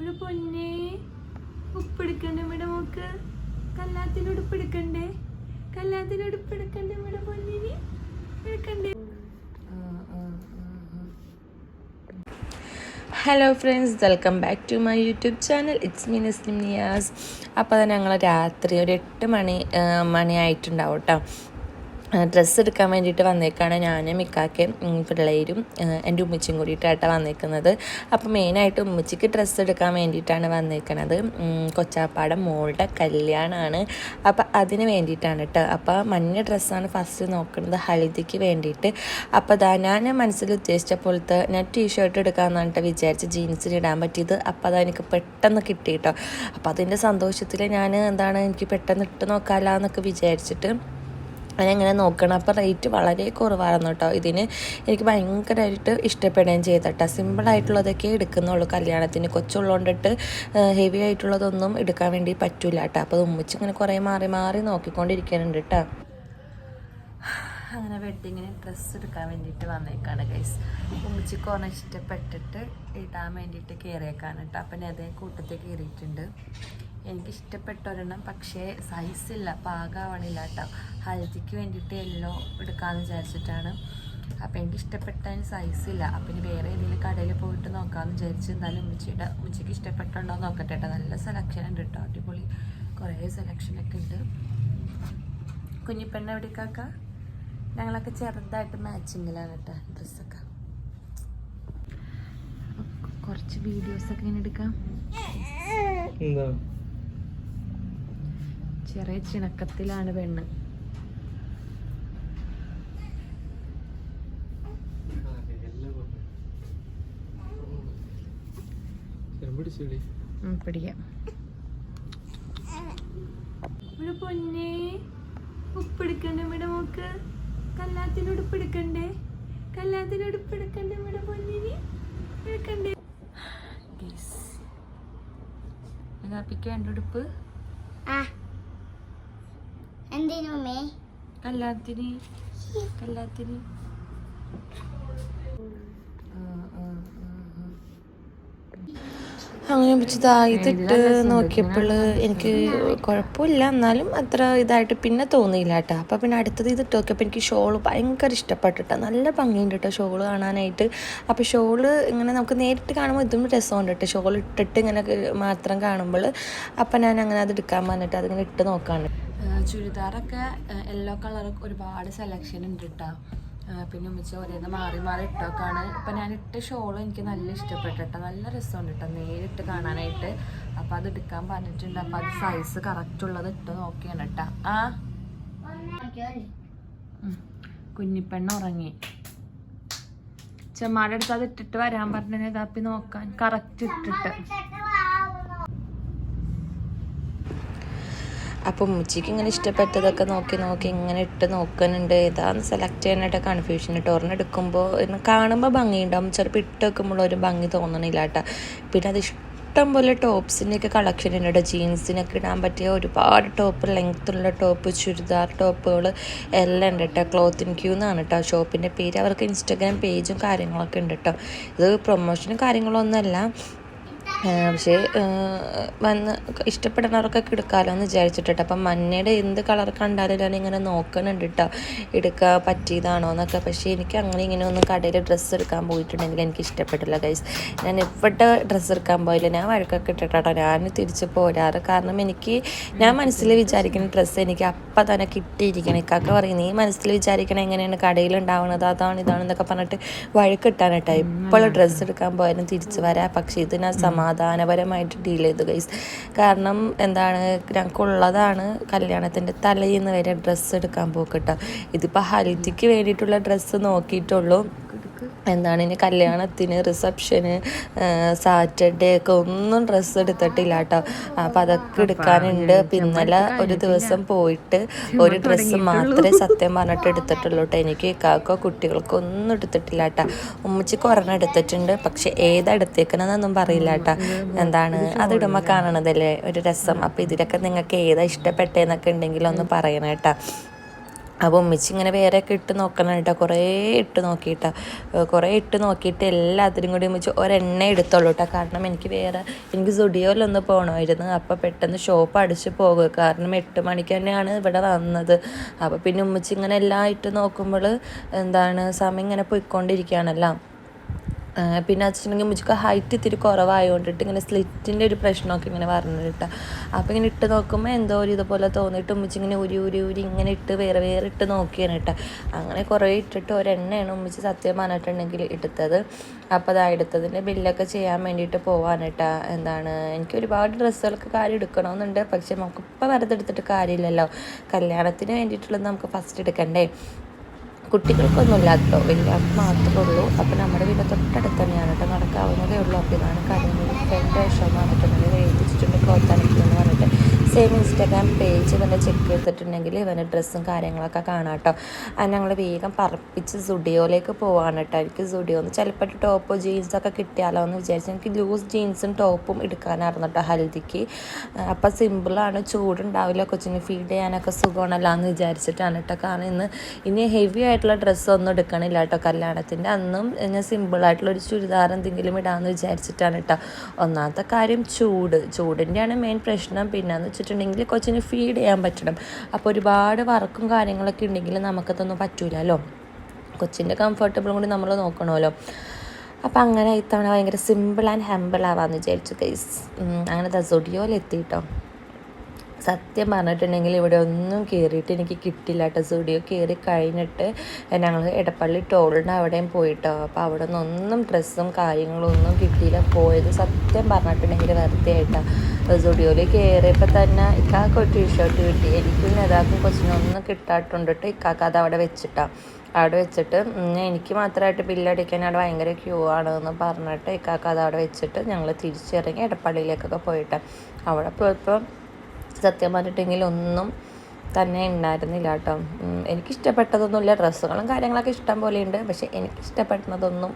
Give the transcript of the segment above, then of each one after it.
ഇവിടെ പൊന്നെ. ഉപ്പെടുക്കണ്ടേ ഇവിടെ മോക്ക്? കല്ലാത്തിന് ഉടുപ്പെടുക്കണ്ടേ കല്ലാത്തിന് ഉടുപ്പെടുക്കണ്ടേ ഇവിടെ പൊന്നിന്? എടുക്കണ്ടേ? Hello friends welcome back to my YouTube channel it's me Naslim Niyas അപ്പോൾ തന്നെ ഞങ്ങൾ രാത്രി ഒരു എട്ട് മണി മണിയായിട്ടുണ്ടാവും കേട്ടോ ഡ്രസ്സ് എടുക്കാൻ വേണ്ടിയിട്ട് വന്നേക്കാണ് ഞാനും മിക്കാക്കയും പിള്ളേരും എന്റെ ഉമ്മച്ചിയും കൂടിയിട്ടായിട്ടാണ് വന്നേക്കുന്നത്. അപ്പോൾ മെയിനായിട്ട് ഉമ്മച്ചിക്ക് ഡ്രസ്സ് എടുക്കാൻ വേണ്ടിയിട്ടാണ് വന്നേക്കണത്. കൊച്ചാപ്പാടെ മോളുടെ കല്യാണമാണ് അപ്പോൾ അതിന് വേണ്ടിയിട്ടാണ് കേട്ടോ അപ്പോൾ മഞ്ഞ ഡ്രസ്സാണ് ഫസ്റ്റ് നോക്കുന്നത് ഹൽദിക്ക് വേണ്ടിയിട്ട്. അപ്പോൾ അതാ ഞാൻ മനസ്സിൽ ഉദ്ദേശിച്ച പോലത്തെ ഞാൻ ടീഷർട്ട് എടുക്കാമെന്ന് പറഞ്ഞിട്ട് വിചാരിച്ച് ജീൻസിന് ഇടാൻ പറ്റിയത്. അപ്പോൾ അതാ എനിക്ക് പെട്ടെന്ന് കിട്ടി കേട്ടോ അപ്പോൾ അതിന്റെ സന്തോഷത്തിൽ ഞാൻ എന്താണ് എനിക്ക് പെട്ടെന്ന് ഇട്ട് നോക്കാമല്ലോ എന്നൊക്കെ വിചാരിച്ചിട്ട് ഞാനിങ്ങനെ നോക്കണം. അപ്പോൾ റേറ്റ് വളരെ കുറവായിരുന്നു കേട്ടോ. ഇതിന് എനിക്ക് ഭയങ്കരമായിട്ട് ഇഷ്ടപ്പെടുകയും ചെയ്ത കേട്ടോ സിമ്പിളായിട്ടുള്ളതൊക്കെ എടുക്കുന്നുള്ളൂ. കല്യാണത്തിന് കൊച്ചുള്ളതുകൊണ്ടിട്ട് ഹെവി ആയിട്ടുള്ളതൊന്നും എടുക്കാൻ വേണ്ടി പറ്റൂല കേട്ടോ അപ്പോൾ ഉമ്മിച്ച് ഇങ്ങനെ കുറേ മാറി മാറി നോക്കിക്കൊണ്ടിരിക്കുന്നുണ്ട് കേട്ടോ. അങ്ങനെ വെഡ്ഡിങ്ങിന് ഡ്രസ്സ് എടുക്കാൻ വേണ്ടിയിട്ട് വന്നേക്കാണ് ഗൈസ് ഉമ്മിച്ചിക്ക് കുറേ ഇഷ്ടപ്പെട്ടിട്ട് ഇടാൻ വേണ്ടിയിട്ട് കയറിയേക്കാണ് കേട്ടോ. അപ്പം അതേ കൂട്ടത്തിൽ കയറിയിട്ടുണ്ട് എനിക്ക് ഇഷ്ടപ്പെട്ട ഒരെണ്ണം പക്ഷേ സൈസില്ല പാകാവണില്ല കേട്ടോ ഹൽദിക്ക് വേണ്ടിയിട്ട് യെല്ലോ എടുക്കാമെന്ന് വിചാരിച്ചിട്ടാണ്. അപ്പം എനിക്ക് ഇഷ്ടപ്പെട്ടതിന് സൈസില്ല അപ്പം ഇനി വേറെ ഏതെങ്കിലും കടയിൽ പോയിട്ട് നോക്കാമെന്ന് വിചാരിച്ച് എന്തായാലും ഉമ്മച്ചിയുടെ ഉമ്മച്ചിക്ക് ഇഷ്ടപ്പെട്ടുണ്ടോ നോക്കട്ടെ കേട്ടോ നല്ല സെലക്ഷൻ ഉണ്ട് കേട്ടോ അടിപൊളി കുറേ സെലക്ഷനൊക്കെ ഉണ്ട്. കുഞ്ഞിപ്പെണ്ണ എവിടേക്കാക്ക ഞങ്ങളൊക്കെ ചെറുതായിട്ട് മാച്ചിങ്ങിലാണ് കേട്ടോ ഡ്രസ്സൊക്കെ കുറച്ച് വീഡിയോസൊക്കെ ഇങ്ങനെ എടുക്കാം. എന്താ? ചെറിയ ചിണക്കത്തിലാണ് പെണ്ണ്. പിടിച്ചോളി ഉം, പിടിക്കാം. ഇവിടെ പൊന്നെ. ഉപ്പെടുക്കണ്ടേ ഇവിടെ മോക്ക്? കല്ലാത്തിന് ഉടുപ്പെടുക്കണ്ടേ? കല്ലാത്തിന് ഉടുപ്പെടുക്കണ്ടേ ഇവിടെ പൊന്നിന്? എടുക്കണ്ടേ? കാപ്പിക്ക് വേണ്ട ഉടുപ്പ്. ആ. എന്തിനുമേ? കല്ലാത്തിന് കല്ലാത്തിന് അങ്ങനെ ഇതിട്ട് നോക്കിയപ്പോൾ എനിക്ക് കുഴപ്പമില്ല. എന്നാലും അത്ര ഇതായിട്ട് പിന്നെ തോന്നിയില്ല കേട്ടോ. അപ്പോൾ പിന്നെ അടുത്തത് ഇതിട്ട് നോക്കിയപ്പോൾ എനിക്ക് ഷോൾ ഭയങ്കര ഇഷ്ടപ്പെട്ടിട്ട്. നല്ല ഭംഗിയുണ്ട് കേട്ടോ ഷോൾ കാണാനായിട്ട്. അപ്പോൾ ഷോൾ ഇങ്ങനെ നമുക്ക് നേരിട്ട് കാണുമ്പോൾ ഇതും രസമുണ്ട് കേട്ടോ. ഷോൾ ഇട്ടിട്ട് ഇങ്ങനെ മാത്രം കാണുമ്പോൾ അപ്പം ഞാൻ അങ്ങനെ അത് എടുക്കാൻ വന്നിട്ട് അതിങ്ങനെ ഇട്ട് നോക്കാണ്. ചുരിദാറൊക്കെ യെല്ലോ കളർ ഒരുപാട് സെലക്ഷൻ ഉണ്ട് കേട്ടോ പിന്നെ ഉമ്മച്ച ഒരേന്ന് മാറി മാറി ഇട്ടൊക്കെയാണ് ഇപ്പം ഞാൻ ഇട്ട ഷോൾ എനിക്ക് നല്ല ഇഷ്ടപ്പെട്ടിട്ടോ നല്ല രസമുണ്ട് കേട്ടോ നേരിട്ട് കാണാനായിട്ട്. അപ്പം അത് എടുക്കാൻ പറഞ്ഞിട്ടുണ്ട്. അപ്പം അത് സൈസ് കറക്റ്റ് ഉള്ളത് ഇട്ട് നോക്കിയാണ് കേട്ടോ ആ. കുഞ്ഞിപ്പെണ്ണ ഉറങ്ങി. ചെമ്മാടെ അടുത്ത് അത് ഇട്ടിട്ട് വരാൻ പറഞ്ഞത് ഇതാപ്പി നോക്കാൻ. കറക്റ്റ് ഇട്ടിട്ട്. അപ്പം മുച്ചിക്ക് ഇങ്ങനെ ഇഷ്ടപ്പെട്ടതൊക്കെ നോക്കി നോക്കി ഇങ്ങനെ ഇട്ട് നോക്കുന്നുണ്ട്. ഏതാന്ന് സെലക്ട് ചെയ്യാനായിട്ട് കൺഫ്യൂഷൻ എടുക്കുമ്പോൾ കാണുമ്പോൾ ഭംഗിയുണ്ടാവും. ചിലപ്പോൾ ഇട്ട് വെക്കുമ്പോൾ ഒരു ഭംഗി തോന്നണില്ല കേട്ടോ. പിന്നെ അത് ഇഷ്ടം പോലെ ടോപ്സിന്റെയൊക്കെ കളക്ഷൻ ഉണ്ട് കേട്ടോ. ജീൻസിനൊക്കെ ഇടാൻ പറ്റിയ ഒരുപാട് ടോപ്പ് ലെങ്ത്തുള്ള ടോപ്പ് ചുരിദാർ ടോപ്പുകൾ എല്ലാം ഉണ്ട് കേട്ടോ. ക്ലോത്തിൻ ക്യൂ എന്നാണ് കേട്ടോ. ഷോപ്പിന്റെ പേര് അവർക്ക് ഇൻസ്റ്റാഗ്രാം പേജും കാര്യങ്ങളൊക്കെ ഉണ്ട് കേട്ടോ. ഇത് പ്രൊമോഷനും കാര്യങ്ങളൊന്നുമല്ല പക്ഷേ വന്ന് ഇഷ്ടപ്പെടുന്നവർക്കൊക്കെ എടുക്കാമല്ലോ എന്ന് വിചാരിച്ചിട്ട് അപ്പം മഞ്ഞയുടെ എന്ത് കളർ കണ്ടാലും ഞാൻ ഇങ്ങനെ നോക്കണുണ്ട് കേട്ടോ എടുക്കാൻ പറ്റിയതാണോ എന്നൊക്കെ. പക്ഷേ എനിക്ക് അങ്ങനെ ഇങ്ങനെ ഒന്നും കടയിൽ ഡ്രസ്സ് എടുക്കാൻ പോയിട്ടുണ്ടെങ്കിൽ എനിക്ക് ഇഷ്ടപ്പെട്ടില്ല ഗൈസ് ഞാൻ എവിടെ ഡ്രസ്സ് എടുക്കാൻ പോയില്ല ഞാൻ വഴക്കൊക്കെ ഇട്ടിട്ടോ ഞാൻ തിരിച്ച് പോരാറ് കാരണം എനിക്ക് ഞാൻ മനസ്സിൽ വിചാരിക്കുന്ന ഡ്രസ്സ് എനിക്ക് അപ്പം തന്നെ കിട്ടിയിരിക്കണം. ഇക്കാക്ക പറയും നീ മനസ്സിൽ വിചാരിക്കണം എങ്ങനെയാണ്? കടയിൽ ഉണ്ടാവുന്നത് അതാണ് ഇതാണെന്നൊക്കെ പറഞ്ഞിട്ട് വഴക്കിട്ടാണ് കേട്ടോ എപ്പോഴും ഡ്രസ്സ് എടുക്കാൻ പോയാലും തിരിച്ച് വരാം. പക്ഷേ ഇത് ഞാൻ സമാധാനപരമായിട്ട് ഡീൽ ചെയ്തു ഗൈസ് കാരണം എന്താണ് ഞങ്ങൾക്കുള്ളതാണ് കല്യാണത്തിന്റെ തലേന്ന് വരെ ഡ്രസ്സ് എടുക്കാൻ പോക്കട്ടോ ഇതിപ്പോൾ ഹൽദിക്ക് വേണ്ടിയിട്ടുള്ള ഡ്രസ്സ് നോക്കിയിട്ടുള്ളൂ. എന്താണ് ഇനി കല്യാണത്തിന് റിസപ്ഷന് സാറ്റർഡേ ഒക്കെ ഒന്നും ഡ്രസ്സ് എടുത്തിട്ടില്ല കേട്ടോ അപ്പം അതൊക്കെ എടുക്കാനുണ്ട്. പിന്നലെ ഒരു ദിവസം പോയിട്ട് ഒരു ഡ്രസ്സ് മാത്രമേ സത്യം പറഞ്ഞിട്ട് എടുത്തിട്ടുള്ളൂ കേട്ടോ എനിക്ക് ഇക്കാക്കോ കുട്ടികൾക്കോ ഒന്നും എടുത്തിട്ടില്ല കേട്ടോ ഉമ്മച്ചിക്ക് ഒരെണ്ണം എടുത്തിട്ടുണ്ട്. പക്ഷെ ഏതെടുത്തേക്കണെന്നൊന്നും പറയില്ല കേട്ടോ എന്താണ്? അതിടുമ്പോൾ കാണണതല്ലേ? ഒരു രസം. അപ്പം ഇതിലൊക്കെ നിങ്ങൾക്ക് ഏതാ ഇഷ്ടപ്പെട്ടതെന്നൊക്കെ ഉണ്ടെങ്കിൽ ഒന്ന് പറയണം കേട്ടോ അപ്പോൾ ഉമ്മച്ചി ഇങ്ങനെ പേരൊക്കെ ഇട്ട് നോക്കണം കേട്ടോ കുറേ ഇട്ട് നോക്കിയിട്ടാ കുറേ ഇട്ട് നോക്കിയിട്ട് എല്ലാത്തിനും കൂടി ഉമ്മച്ചി ഒരെണ്ണ എടുത്തോളൂ കേട്ടോ കാരണം എനിക്ക് വേറെ എനിക്ക് സുഡിയോയിലൊന്ന് പോകണമായിരുന്നു അപ്പോൾ പെട്ടെന്ന് ഷോപ്പ് അടിച്ച് പോകുക കാരണം എട്ട് മണിക്ക് തന്നെയാണ് ഇവിടെ വന്നത്. അപ്പോൾ പിന്നെ ഉമ്മച്ചി ഇങ്ങനെ എല്ലാം ഇട്ട് നോക്കുമ്പോൾ എന്താണ് സമയം ഇങ്ങനെ പോയിക്കൊണ്ടിരിക്കുകയാണല്ലോ. പിന്നെ വെച്ചിട്ടുണ്ടെങ്കിൽ മുജിക്ക് ഹൈറ്റ് ഇത്തിരി കുറവായതുകൊണ്ടിട്ട് ഇങ്ങനെ സ്ലിറ്റിന്റെ ഒരു പ്രശ്നമൊക്കെ ഇങ്ങനെ പറഞ്ഞിട്ട് അപ്പോൾ ഇങ്ങനെ ഇട്ട് നോക്കുമ്പോൾ എന്തോ ഒരു ഇതുപോലെ തോന്നിയിട്ട് ഉമ്മച്ചി ഇങ്ങനെ ഉരി ഉരി ഉരി ഇങ്ങനെ ഇട്ട് വേറെ വേറെ ഇട്ട് നോക്കിയാണ് കേട്ടോ. അങ്ങനെ കുറേ ഇട്ടിട്ട് ഒരെണ്ണയാണ് ഉമ്മിച്ച് സത്യം പറഞ്ഞിട്ടുണ്ടെങ്കിൽ എടുത്തത്. അപ്പോൾ അതാ എടുത്തതിന്റെ ബില്ലൊക്കെ ചെയ്യാൻ വേണ്ടിയിട്ട് പോവാൻ കേട്ടോ. എന്താണ് എനിക്ക് ഒരുപാട് ഡ്രസ്സുകൾക്ക് കാര്യം എടുക്കണമെന്നുണ്ട്. പക്ഷേ നമുക്കിപ്പോൾ വെറുതെ എടുത്തിട്ട് കാര്യമില്ലല്ലോ. കല്യാണത്തിന് വേണ്ടിയിട്ടുള്ളത് നമുക്ക് ഫസ്റ്റ് എടുക്കണ്ടേ? കുട്ടികൾക്കൊന്നുമില്ല വലിയ വലിയവർക്ക് മാത്രമേ ഉള്ളൂ. അപ്പോൾ നമ്മുടെ വീട് തൊട്ടടുത്ത് തന്നെയാണ് കേട്ടോ നടക്കാവുന്നതേ ഉള്ളൂ. അപ്പോൾ ഇതാണ് കാര്യങ്ങൾ. ഫ്രണ്ട് ഷോ വന്നിട്ടുണ്ടെങ്കിൽ എഴുതിച്ചിട്ടുണ്ട് പ്രോത്സാഹിപ്പിക്കുന്നത് സെയിം ഇൻസ്റ്റാഗ്രാം പേജ് ഇവന്റെ ചെക്ക് ചെയ്തിട്ടുണ്ടെങ്കിൽ ഇവന്റെ ഡ്രസ്സും കാര്യങ്ങളൊക്കെ കാണാം കേട്ടോ അത് ഞങ്ങൾ വേഗം പറപ്പിച്ച് സുഡിയോയിലേക്ക് പോവാണ് കേട്ടോ എനിക്ക് സുഡിയോന്ന് ചിലപ്പോൾ ടോപ്പോ ജീൻസൊക്കെ കിട്ടിയാലോ എന്ന് വിചാരിച്ചു എനിക്ക് ലൂസ് ജീൻസും ടോപ്പും എടുക്കാനായിരുന്നു കേട്ടോ ഹൽദിക്ക്. അപ്പോൾ സിമ്പിളാണ് ചൂടുണ്ടാവില്ല കൊച്ചിന് ഫീഡ് ചെയ്യാനൊക്കെ സുഖമാണല്ലോ എന്ന് വിചാരിച്ചിട്ടാണ് കേട്ടോ കാരണം ഇന്ന് ഇനി ഹെവി ആയിട്ടുള്ള ഡ്രസ്സൊന്നും എടുക്കണില്ല കേട്ടോ കല്യാണത്തിന്റെ അന്നും ഞാൻ സിമ്പിളായിട്ടുള്ള ഒരു ചുരിദാർ എന്തെങ്കിലും ഇടാമെന്ന് വിചാരിച്ചിട്ടാണ് കേട്ടോ ഒന്നാമത്തെ കാര്യം ചൂട്. ചൂടിന്റെയാണ് മെയിൻ പ്രശ്നം. പിന്നെ വെച്ചിട്ടുണ്ടെങ്കിൽ കൊച്ചിന് ഫീഡ് ചെയ്യാൻ പറ്റണം. അപ്പോൾ ഒരുപാട് വർക്കും കാര്യങ്ങളൊക്കെ ഉണ്ടെങ്കിൽ നമുക്കതൊന്നും പറ്റൂലല്ലോ. കൊച്ചിന്റെ കംഫർട്ടബിളും കൂടി നമ്മൾ നോക്കണമല്ലോ. അപ്പോൾ അങ്ങനെ ഇത്തവണ ഭയങ്കര സിമ്പിൾ ആൻഡ് ഹെമ്പിൾ ആവാമെന്ന് വിചാരിച്ചു ഗൈസ് അങ്ങനെ ദസോഡിയോയിലെത്തി കേട്ടോ സത്യം പറഞ്ഞിട്ടുണ്ടെങ്കിൽ ഇവിടെ ഒന്നും കയറിയിട്ട് എനിക്ക് കിട്ടില്ല കേട്ടോ. സ്റ്റുഡിയോ കയറി കഴിഞ്ഞിട്ട് ഞങ്ങൾ എടപ്പള്ളി ടോളിന്റെ അവിടെയും പോയിട്ടോ. അപ്പോൾ അവിടെ നിന്നൊന്നും ഡ്രസ്സും കാര്യങ്ങളും ഒന്നും കിട്ടിയില്ല. പോയത് സത്യം പറഞ്ഞിട്ടുണ്ടെങ്കിൽ വെറുതെ ആയിട്ടോ. സ്റ്റുഡിയോയിൽ കയറിയപ്പോൾ തന്നെ ഇക്കാക്ക് ഒരു ടീഷർട്ട് കിട്ടി. എനിക്കും നേതാക്കും കൊച്ചിനൊന്നും കിട്ടാട്ടുണ്ട് കേട്ടോ ഇക്കാക്ക് അത് അവിടെ വെച്ചിട്ടാണ് അവിടെ വെച്ചിട്ട് എനിക്ക് മാത്രമായിട്ട് ബില്ലടിക്കാൻ അവിടെ ഭയങ്കര ക്യൂ ആണ് എന്ന് പറഞ്ഞിട്ട് ഇക്കാക്ക് അത് അവിടെ വെച്ചിട്ട് ഞങ്ങൾ തിരിച്ചിറങ്ങി ഇടപ്പള്ളിയിലേക്കൊക്കെ പോയിട്ട്. അവിടെ പോയപ്പോൾ സത്യം പറഞ്ഞിട്ടെങ്കിൽ ഒന്നും തന്നെ ഉണ്ടായിരുന്നില്ല കേട്ടോ. എനിക്കിഷ്ടപ്പെട്ടതൊന്നുമില്ല. ഡ്രസ്സുകളും കാര്യങ്ങളൊക്കെ ഇഷ്ടം പോലെ ഉണ്ട് പക്ഷെ എനിക്കിഷ്ടപ്പെടുന്നതൊന്നും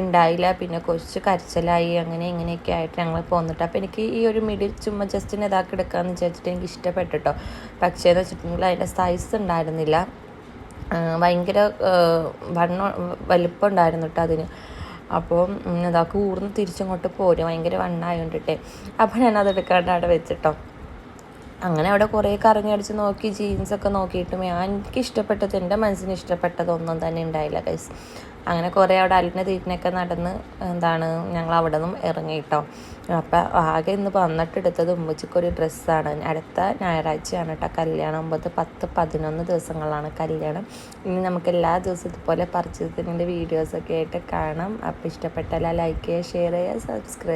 ഉണ്ടായില്ല. പിന്നെ കുറച്ച് കരച്ചിലായി അങ്ങനെ ഇങ്ങനെയൊക്കെ ആയിട്ട് ഞങ്ങൾ പോന്നിട്ട്. അപ്പോൾ എനിക്ക് ഈ ഒരു മിഡിൽ ചുമ്മാ ജസ്റ്റ് ഇതാക്കി എടുക്കാമെന്ന് വിചാരിച്ചിട്ട് എനിക്ക് ഇഷ്ടപ്പെട്ടു കേട്ടോ. പക്ഷേ എന്ന് വെച്ചിട്ടുണ്ടെങ്കിൽ അതിന്റെ സൈസ് ഉണ്ടായിരുന്നില്ല. ഭയങ്കര വണ്ണം വലിപ്പം ഉണ്ടായിരുന്നു കേട്ടോ അതിന്. അപ്പോൾ ഇതാക്കി ഊർന്ന് തിരിച്ചങ്ങോട്ട് പോരും. ഭയങ്കര വണ്ണായോണ്ടിട്ടേ അപ്പോൾ ഞാനത് എടുക്കാണ്ട് അവിടെ വെച്ചിട്ടോ. അങ്ങനെ അവിടെ കുറേ കറങ്ങി അടിച്ച് നോക്കി ജീൻസൊക്കെ നോക്കിയിട്ടും. എനിക്ക് ഇഷ്ടപ്പെട്ടത് എന്റെ മനസ്സിന് ഇഷ്ടപ്പെട്ടതൊന്നും തന്നെ ഉണ്ടായില്ല ഗൈസ് അങ്ങനെ കുറേ അവിടെ അലിനെ തീറ്റിനൊക്കെ നടന്ന് എന്താണ് ഞങ്ങൾ അവിടെ നിന്നും ഇറങ്ങി കേട്ടോ അപ്പം ആകെ ഇന്ന് വന്നിട്ട് എടുത്തത് ഉമ്മച്ചിക്കൊരു ഡ്രസ്സാണ്. അടുത്ത ഞായറാഴ്ചയാണ് കേട്ടോ കല്യാണം. ഒമ്പത് പത്ത് പതിനൊന്ന് ദിവസങ്ങളാണ് കല്യാണം. ഇനി നമുക്ക് എല്ലാ ദിവസവും ഇതുപോലെ പർച്ചേസിങ്ങിന്റെ വീഡിയോസൊക്കെ ആയിട്ട് കാണാം. അപ്പോൾ ഇഷ്ടപ്പെട്ടാൽ ലൈക്ക് ചെയ്യുക ഷെയർ ചെയ്യുക സബ്സ്ക്രൈബ്